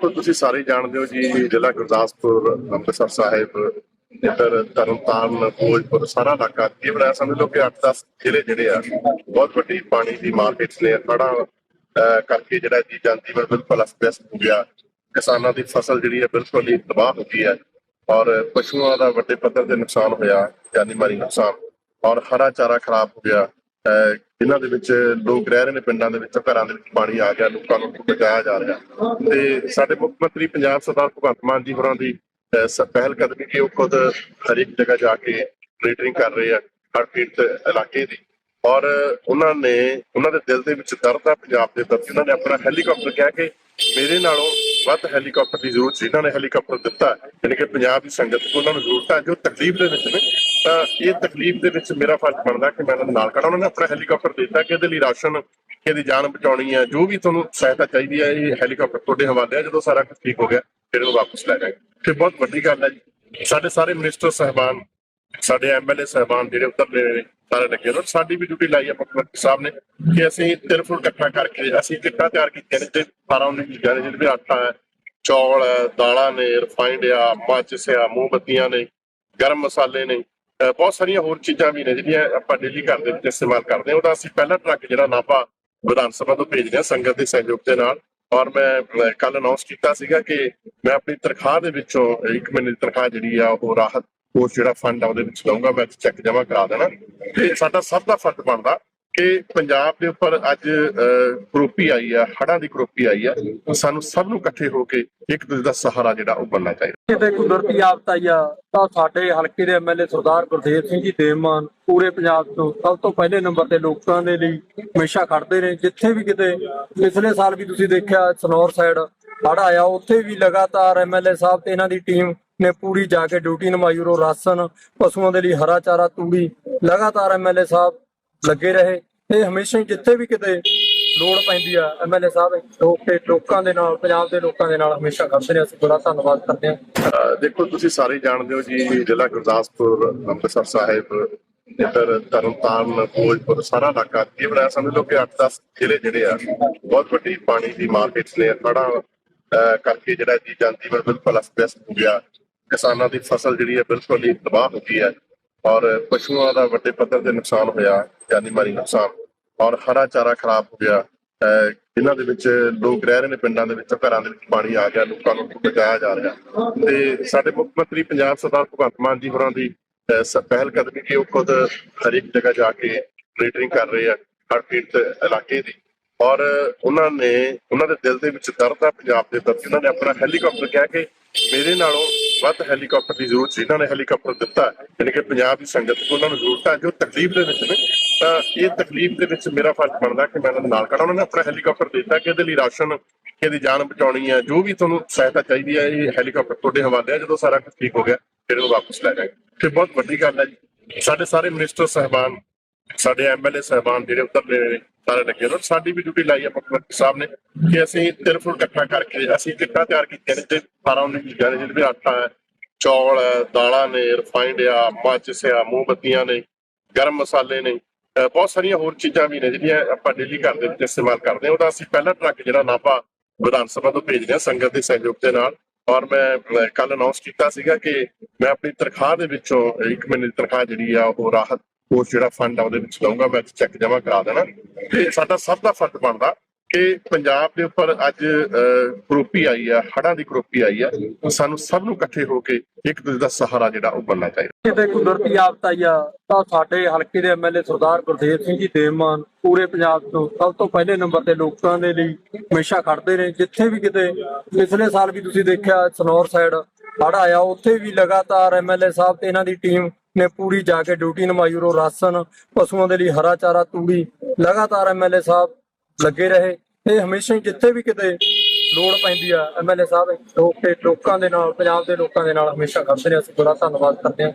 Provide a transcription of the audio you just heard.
ਦੇਖੋ ਤੁਸੀਂ ਸਾਰੇ ਜਾਣਦੇ ਹੋ ਜੀ ਜ਼ਿਲ੍ਹਾ ਗੁਰਦਾਸਪੁਰ ਅੰਮ੍ਰਿਤਸਰ ਸਾਹਿਬ ਇੱਧਰ ਤਰਨਤਾਰਨ ਫਿਰੋਜ਼ਪੁਰ ਸਾਰਾ ਇਲਾਕਾ ਇਹ ਬਣਾਇਆ? ਸਮਝ ਲਓ ਕਿ 8-10 ਜ਼ਿਲ੍ਹੇ ਜਿਹੜੇ ਆ ਬਹੁਤ ਵੱਡੀ ਪਾਣੀ ਦੀ ਮਾਰਕੀਟਸ ਨੇ ਹੜ੍ਹਾਂ ਅਹ, ਕਰਕੇ ਜਿਹੜਾ ਜੀ ਜੀਵਨ ਬਿਲਕੁਲ ਅਸਤ ਹੋ ਗਿਆ। ਕਿਸਾਨਾਂ ਦੀ ਫਸਲ ਜਿਹੜੀ ਹੈ ਬਿਲਕੁਲ ਹੀ ਤਬਾਹ ਹੋ ਗਈ ਹੈ ਔਰ ਪਸ਼ੂਆਂ ਦਾ ਵੱਡੇ ਪੱਧਰ ਤੇ ਨੁਕਸਾਨ ਹੋਇਆ ਜਾਨੀ ਮਾਲੀ ਨੁਕਸਾਨ ਔਰ ਹਰਾ ਚਾਰਾ ਖਰਾਬ ਹੋ ਗਿਆ। ਅਹ, ਦੇ ਵਿੱਚ ਲੋਕ ਰਹਿ ਰਹੇ ਨੇ ਪਿੰਡਾਂ ਦੇ ਵਿੱਚ ਘਰਾਂ ਦੇ ਵਿੱਚ ਪਾਣੀ ਆ ਗਿਆ ਲੋਕਾਂ ਨੂੰ ਬਚਾਇਆ ਜਾ ਰਿਹਾ। ਤੇ ਸਾਡੇ ਮੁੱਖ ਮੰਤਰੀ ਪੰਜਾਬ ਸਰਦਾਰ ਭਗਵੰਤ ਮਾਨ ਜੀ ਹੋਰਾਂ ਦੀ ਅਹ, ਪਹਿਲ ਕਦਮੀ ਕਿ ਉਹ ਖੁਦ ਹਰੇਕ ਜਗ੍ਹਾ ਜਾ ਕੇ ਮੀਟਿੰਗ ਕਰ ਰਹੇ ਆ ਹਰ ਪੀੜਤ ਇਲਾਕੇ ਦੀ। ਔਰ ਉਹਨਾਂ ਨੇ ਉਹਨਾਂ ਦੇ ਦਿਲ ਦੇ ਵਿੱਚ ਦਰਦ ਆ ਪੰਜਾਬ ਦੇ ਦਰਦ ਉਹਨਾਂ ਨੇ ਆਪਣਾ ਹੈਲੀਕਾਪਟਰ ਕਹਿ ਕੇ ਮੇਰੇ ਨਾਲੋਂ ਵੱਧ ਹੈਲੀਕਾਪਟਰ ਦੀ ਜ਼ਰੂਰਤ ਸੀ ਨੇ ਹੈਲੀਕਾਪਟਰ ਦਿੱਤਾ ਯਾਨੀ ਕਿ ਪੰਜਾਬ ਦੀ ਸੰਗਤ ਉਹਨਾਂ ਨੂੰ ਜ਼ਰੂਰਤ ਹੈ ਜੋ ਤਕਲੀਫ ਦੇ ਵਿੱਚ ਨੇ, ਤਾਂ ਇਹ ਤਕਲੀਫ ਦੇ ਵਿੱਚ ਮੇਰਾ ਫਰਜ਼ ਬਣਦਾ ਕਿ ਮੈਂ ਇਹਨਾਂ ਨਾਲ ਖੜਾ ਉਹਨਾਂ ਨੇ ਆਪਣਾ ਹੈਲੀਕਾਪਟਰ ਦਿੱਤਾ ਕਿ ਇਹਦੇ ਲਈ ਰਾਸ਼ਨ, ਕਿ ਇਹਦੀ ਜਾਨ ਬਚਾਉਣੀ ਹੈ, ਜੋ ਵੀ ਤੁਹਾਨੂੰ ਸਹਾਇਤਾ ਚਾਹੀਦੀ ਹੈ, ਇਹ ਹੈਲੀਕਾਪਟਰ ਤੁਹਾਡੇ ਹਵਾਲੇ ਹੈ, ਜਦੋਂ ਸਾਰਾ ਕੁਝ ਠੀਕ ਹੋ ਗਿਆ, ਫਿਰ ਉਹ ਵਾਪਸ ਲੈ ਜਾਵਾਂਗੇ ਤੇ ਬਹੁਤ ਵੱਡੀ ਗੱਲ ਹੈ ਜੀ, ਸਾਡੇ ਸਾਰੇ ਮਿਨਿਸਟਰ ਸਹਿਬਾਨ, ਸਾਡੇ ਐਮਐਲਏ ਸਹਿਬਾਨ ਜਿਹੜੇ ਉੱਤਰਲੇ ਨੇ ਸਾਰੇ ਲੱਗੇ ਨੇ ਸਾਡੀ ਵੀ ਡਿਊਟੀ ਲਾਈ ਹੈ ਮੁੱਖ ਸਾਹਿਬ ਨੇ ਕਿ ਅਸੀਂ ਤਿੰਨ ਫੁੱਟ ਇਕੱਠਾ ਕਰਕੇ ਅਸੀਂ ਕਿੱਟਾਂ ਤਿਆਰ ਕੀਤੀਆਂ ਨੇ ਤੇ 12 19 ਚੀਜ਼ਾਂ ਨੇ ਜਿਹਦੇ ਆਟਾ ਹੈ, ਚੌਲ ਹੈ, ਦਾਲਾਂ ਨੇ ਰਿਫਾਈਨਡ ਆ ਮਾਚਿਸ ਆ, ਮੋਮਬੱਤੀਆਂ ਨੇ, ਗਰਮ ਮਸਾਲੇ ਨੇ ਬਹੁਤ ਸਾਰੀਆਂ ਹੋਰ ਚੀਜ਼ਾਂ ਵੀ ਨੇ ਜਿਹੜੀਆਂ ਆਪਾਂ ਡੇਲੀ ਘਰ ਦੇ ਵਿੱਚ ਇਸਤੇਮਾਲ ਕਰਦੇ ਹਾਂ। ਉਹਦਾ ਅਸੀਂ ਪਹਿਲਾ ਟਰੱਕ ਜਿਹੜਾ ਨਾਪਾ ਵਿਧਾਨ ਸਭਾ ਤੋਂ ਭੇਜ ਰਿਹਾ ਸੰਗਤ ਦੇ ਸਹਿਯੋਗ ਦੇ ਨਾਲ। ਔਰ ਮੈਂ ਕੱਲ ਅਨਾਉਂਸ ਕੀਤਾ ਸੀਗਾ ਕਿ ਮੈਂ ਆਪਣੀ ਤਨਖਾਹ ਦੇ ਵਿੱਚੋਂ ਇੱਕ ਮਹੀਨੇ ਦੀ ਤਨਖਾਹ ਜਿਹੜੀ ਆ, ਉਹ ਰਾਹਤ ਕੋਸ਼ ਜਿਹੜਾ ਫੰਡ ਆ ਉਹਦੇ ਵਿੱਚ ਦਊਂਗਾ, ਮੈਂ ਚੈੱਕ ਜਮ੍ਹਾਂ ਕਰਾ ਦੇਣਾ। ਤੇ ਸਾਡਾ ਸਭ ਦਾ ਫਰਜ਼ ਬਣਦਾ ਕਿ ਪੰਜਾਬ ਦੇ ਉੱਪਰ ਅੱਜ ਕਰੋਪੀ ਆਈ ਆ, ਹੜ੍ਹਾਂ ਦੀ ਕਰੋਪੀ ਆਈ ਆ। ਸਾਨੂੰ ਸਭ ਨੂੰ ਇਕੱਠੇ ਹੋ ਕੇ ਇੱਕ ਦੂਜੇ ਦਾ ਸਹਾਰਾ ਜਿਹੜਾ ਉਹ ਬਣਨਾ ਚਾਹੀਦਾ। ਕਿਤੇ ਕੁਦਰਤੀ ਆਫਤ ਆਈ ਆ। ਤਾਂ ਸਾਡੇ ਹਲਕੇ ਦੇ ਐਮਐਲਏ ਸਰਦਾਰ ਗੁਰਦੇਵ ਸਿੰਘ ਜੀ ਦੇਵਮਾਨ ਪੂਰੇ ਪੰਜਾਬ ਤੋਂ ਸਭ ਤੋਂ ਪਹਿਲੇ ਨੰਬਰ ਤੇ ਲੋਕਾਂ ਦੇ ਲਈ ਹਮੇਸ਼ਾ ਖੜਦੇ ਨੇ। ਜਿੱਥੇ ਵੀ ਕਿਤੇ, ਪਿਛਲੇ ਸਾਲ ਵੀ ਤੁਸੀਂ ਦੇਖਿਆ, ਸਨੌਰ ਸਾਈਡ ਹੜ ਆਇਆ, ਉੱਥੇ ਵੀ ਲਗਾਤਾਰ ਐਮਐਲਏ ਸਾਹਿਬ ਤੇ ਇਹਨਾਂ ਦੀ ਟੀਮ ਨੇ ਪੂਰੀ ਜਾ ਕੇ ਡਿਊਟੀ ਨਿਭਾਈ ਉਹ ਰਾਸ਼ਨ, ਪਸ਼ੂਆਂ ਦੇ ਲਈ ਹਰਾ ਚਾਰਾ, ਤੂੜੀ, ਲਗਾਤਾਰ ਐਮਐਲਏ ਸਾਹਿਬ ਲੱਗੇ ਰਹੇ। ਇਹ ਹਮੇਸ਼ਾ ਹੀ ਜਿੱਥੇ ਵੀ ਕਿਤੇ ਲੋੜ ਪੈਂਦੀ ਆ ਐਮਐਲਏ ਸਾਹਿਬ ਲੋਕ ਲੋਕਾਂ ਦੇ ਨਾਲ, ਪੰਜਾਬ ਦੇ ਲੋਕਾਂ ਦੇ ਨਾਲ ਹਮੇਸ਼ਾ ਖੜਦੇ ਨੇ ਅਸੀਂ ਬੜਾ ਧੰਨਵਾਦ ਕਰਦੇ ਹਾਂ। ਦੇਖੋ, ਤੁਸੀਂ ਸਾਰੇ ਜਾਣਦੇ ਹੋ ਜੀ, ਜ਼ਿਲ੍ਹਾ ਗੁਰਦਾਸਪੁਰ, ਅੰਮ੍ਰਿਤਸਰ ਸਾਹਿਬ, ਇੱਧਰ ਤਰਨਤਾਰਨ ਫਿਰੋਜ਼ਪੁਰ ਸਾਰਾ ਇਲਾਕਾ ਇਹ ਬਣਾਇਆ। ਸਮਝ ਲਓ ਕਿ 8-10 ਜ਼ਿਲ੍ਹੇ ਜਿਹੜੇ ਆ, ਬਹੁਤ ਵੱਡੀ ਪਾਣੀ ਦੀ ਮਾਰਕੀਟ ਨੇ। ਹੜ੍ਹਾਂ ਕਰਕੇ ਜਿਹੜਾ ਜੀ ਜਨਜੀਵਨ ਬਿਲਕੁਲ ਅਸਤ ਹੋ ਗਿਆ। ਕਿਸਾਨਾਂ ਦੀ ਫਸਲ ਜਿਹੜੀ ਹੈ ਬਿਲਕੁਲ ਹੀ ਤਬਾਹ ਹੋ ਗਈ ਹੈ ਔਰ ਪਸ਼ੂਆਂ ਦਾ ਵੱਡੇ ਪੱਧਰ ਤੇ ਨੁਕਸਾਨ ਹੋਇਆ ਜਾਨੀ ਮਾਲੀ ਨੁਕਸਾਨ ਔਰ ਹਰਾ ਚਾਰਾ ਖਰਾਬ ਹੋ ਗਿਆ। ਇਹਨਾਂ ਦੇ ਵਿੱਚ ਲੋਕ ਰਹਿ ਰਹੇ ਨੇ ਪਿੰਡਾਂ ਦੇ ਵਿੱਚ ਘਰਾਂ ਦੇ ਵਿੱਚ ਪਾਣੀ ਆ ਗਿਆ ਲੋਕਾਂ ਨੂੰ ਬਚਾਇਆ ਜਾ ਰਿਹਾ। ਤੇ ਸਾਡੇ ਮੁੱਖ ਮੰਤਰੀ ਪੰਜਾਬ ਸਰਦਾਰ ਭਗਵੰਤ ਮਾਨ ਜੀ ਹੋਰਾਂ ਦੀ ਅਹ, ਪਹਿਲ ਕਦਮੀ ਕਿ ਉਹ ਖੁਦ ਹਰੇਕ ਜਗ੍ਹਾ ਜਾ ਕੇ ਮੀਟਿੰਗ ਕਰ ਰਹੇ ਆ ਹਰ ਪੀੜਤ ਇਲਾਕੇ ਦੀ। ਔਰ ਉਹਨਾਂ ਨੇ ਉਹਨਾਂ ਦੇ ਦਿਲ ਦੇ ਵਿੱਚ ਦਰਦ ਆ ਪੰਜਾਬ ਦੇ ਦਰਦ ਉਹਨਾਂ ਨੇ ਆਪਣਾ ਹੈਲੀਕਾਪਟਰ ਕਹਿ ਕੇ ਮੇਰੇ ਨਾਲੋਂ ਵੱਧ ਹੈਲੀਕਾਪਟਰ ਦੀ ਜ਼ਰੂਰਤ ਸੀ ਇਹਨਾਂ ਨੇ ਹੈਲੀਕਾਪਟਰ ਦਿੱਤਾ ਯਾਨੀ ਕਿ ਪੰਜਾਬ ਦੀ ਸੰਗਤ ਨੂੰ ਉਹਨਾਂ ਨੂੰ ਜ਼ਰੂਰਤ ਹੈ। ਜੋ ਤਕਲੀਫ ਦੇ ਵਿੱਚ ਨੇ, ਤਾਂ ਇਹ ਤਕਲੀਫ ਦੇ ਵਿੱਚ ਮੇਰਾ ਫਰਜ਼ ਬਣਦਾ ਕਿ ਮੈਂ ਇਹਨਾਂ ਦੇ ਨਾਲ ਖੜਾ ਉਹਨਾਂ ਨੇ ਆਪਣਾ ਹੈਲੀਕਾਪਟਰ ਦਿੱਤਾ, ਕਿ ਇਹਦੇ ਲਈ ਰਾਸ਼ਨ, ਕਿ ਇਹਦੀ ਜਾਨ ਬਚਾਉਣੀ ਹੈ। ਜੋ ਵੀ ਤੁਹਾਨੂੰ ਸਹਾਇਤਾ ਚਾਹੀਦੀ ਹੈ, ਇਹ ਹੈਲੀਕਾਪਟਰ ਤੁਹਾਡੇ ਹਵਾਲੇ ਹੈ। ਜਦੋਂ ਸਾਰਾ ਕੁਝ ਠੀਕ ਹੋ ਗਿਆ, ਫਿਰ ਉਹ ਵਾਪਸ ਲੈ ਜਾਵਾਂਗੇ ਤੇ ਬਹੁਤ ਵੱਡੀ ਗੱਲ ਹੈ ਜੀ, ਸਾਡੇ ਸਾਰੇ ਮਿਨਿਸਟਰ ਸਹਿਬਾਨ, ਸਾਡੇ ਐਮਐਲਏ ਸਹਿਬਾਨ ਜਿਹੜੇ ਉੱਤਰਲੇ ਨੇ ਸਾਰੇ ਲੱਗੇ ਨੇ। ਸਾਡੀ ਵੀ ਡਿਊਟੀ ਲਾਈ ਹੈ ਮੁੱਖ ਮੰਤਰੀ ਸਾਹਿਬ ਨੇ ਕਿ ਅਸੀਂ ਤਿੰਨ ਫੁੱਟ ਇਕੱਠਾ ਕਰਕੇ ਅਸੀਂ ਕਿੱਟਾਂ ਤਿਆਰ ਕੀਤੀਆਂ ਨੇ। ਤੇ 12 19 ਚੀਜ਼ਾਂ ਨੇ ਜਿਹਦੇ ਵਿੱਚ ਆਟਾ ਹੈ, ਚੌਲ ਹੈ, ਦਾਲਾਂ ਨੇ ਰਿਫਾਈਨਡ ਆ ਮਾਚਿਸ ਆ, ਮੋਮਬੱਤੀਆਂ ਨੇ, ਗਰਮ ਮਸਾਲੇ ਨੇ ਬਹੁਤ ਸਾਰੀਆਂ ਹੋਰ ਚੀਜ਼ਾਂ ਵੀ ਨੇ ਜਿਹੜੀਆਂ ਆਪਾਂ ਡੇਲੀ ਘਰ ਦੇ ਵਿੱਚ ਇਸਤੇਮਾਲ ਕਰਦੇ ਹਾਂ। ਉਹਦਾ ਅਸੀਂ ਪਹਿਲਾ ਟਰੱਕ ਜਿਹੜਾ ਨਾਭਾ ਵਿਧਾਨ ਸਭਾ ਤੋਂ ਭੇਜ ਹਾਂ, ਸੰਗਤ ਦੇ ਸਹਿਯੋਗ ਦੇ ਨਾਲ। ਔਰ ਮੈਂ ਕੱਲ ਅਨਾਉਂਸ ਕੀਤਾ ਸੀਗਾ ਕਿ ਮੈਂ ਆਪਣੀ ਤਨਖਾਹ ਦੇ ਵਿੱਚੋਂ ਇੱਕ ਮਹੀਨੇ ਦੀ ਤਨਖਾਹ ਜਿਹੜੀ ਆ, ਉਹ ਰਾਹਤ ਕੋਸ਼ ਜਿਹੜਾ ਫੰਡ ਆ ਉਹਦੇ ਵਿੱਚ ਦਊਂਗਾ ਮੈਂ ਚੈੱਕ ਜਮ੍ਹਾਂ ਕਰਾ ਦੇਣਾ। ਤੇ ਸਾਡਾ ਸਭ ਦਾ ਫਰਜ਼ ਬਣਦਾ ਕਿ ਪੰਜਾਬ ਦੇ ਉੱਪਰ ਅੱਜ ਅਹ, ਕਰੋਪੀ ਆਈ ਆ ਹੜ੍ਹਾਂ ਦੀ ਕਰੋਪੀ ਆਈ ਆ ਸਾਨੂੰ ਸਭ ਨੂੰ ਇਕੱਠੇ ਹੋ ਕੇ ਇੱਕ ਦੂਜੇ ਦਾ ਸਹਾਰਾ ਜਿਹੜਾ ਉਹ ਬਣਨਾ ਚਾਹੀਦਾ। ਕਿਤੇ ਕੁਦਰਤੀ ਆਫਤ ਆਈ ਆ ਤਾਂ ਸਾਡੇ ਹਲਕੇ ਦੇ ਐਮਐਲਏ ਸਰਦਾਰ ਗੁਰਦੇਵ ਸਿੰਘ ਜੀ ਦੇਵਮਾਨ ਪੂਰੇ ਪੰਜਾਬ ਤੋਂ ਸਭ ਤੋਂ ਪਹਿਲੇ ਨੰਬਰ ਤੇ ਲੋਕਾਂ ਦੇ ਲਈ ਹਮੇਸ਼ਾ ਖੜਦੇ ਨੇ ਜਿੱਥੇ ਵੀ ਕਿਤੇ ਪਿਛਲੇ ਸਾਲ ਵੀ ਤੁਸੀਂ ਦੇਖਿਆ ਸਨੌਰ ਸਾਈਡ ਹੜ ਆਇਆ ਉੱਥੇ ਵੀ ਲਗਾਤਾਰ ਐਮਐਲਏ ਸਾਹਿਬ ਤੇ ਇਹਨਾਂ ਦੀ ਟੀਮ ਨੇ ਪੂਰੀ ਜਾ ਕੇ ਡਿਊਟੀ ਨਿਭਾਈ ਉਹ ਰਾਸ਼ਨ, ਪਸ਼ੂਆਂ ਦੇ ਲਈ ਹਰਾ ਚਾਰਾ, ਤੂੜੀ, ਲਗਾਤਾਰ ਐਮਐਲਏ ਸਾਹਿਬ ਲੱਗੇ ਰਹੇ। ਇਹ ਹਮੇਸ਼ਾ ਹੀ ਜਿੱਥੇ ਵੀ ਕਿਤੇ ਲੋੜ ਪੈਂਦੀ ਆ ਐਮਐਲਏ ਸਾਹਿਬ ਲੋਕ ਤੇ ਲੋਕਾਂ ਦੇ ਨਾਲ, ਪੰਜਾਬ ਦੇ ਲੋਕਾਂ ਦੇ ਨਾਲ ਹਮੇਸ਼ਾ ਕਰਦੇ ਨੇ। ਅਸੀਂ ਬੜਾ ਧੰਨਵਾਦ ਕਰਦੇ ਹਾਂ।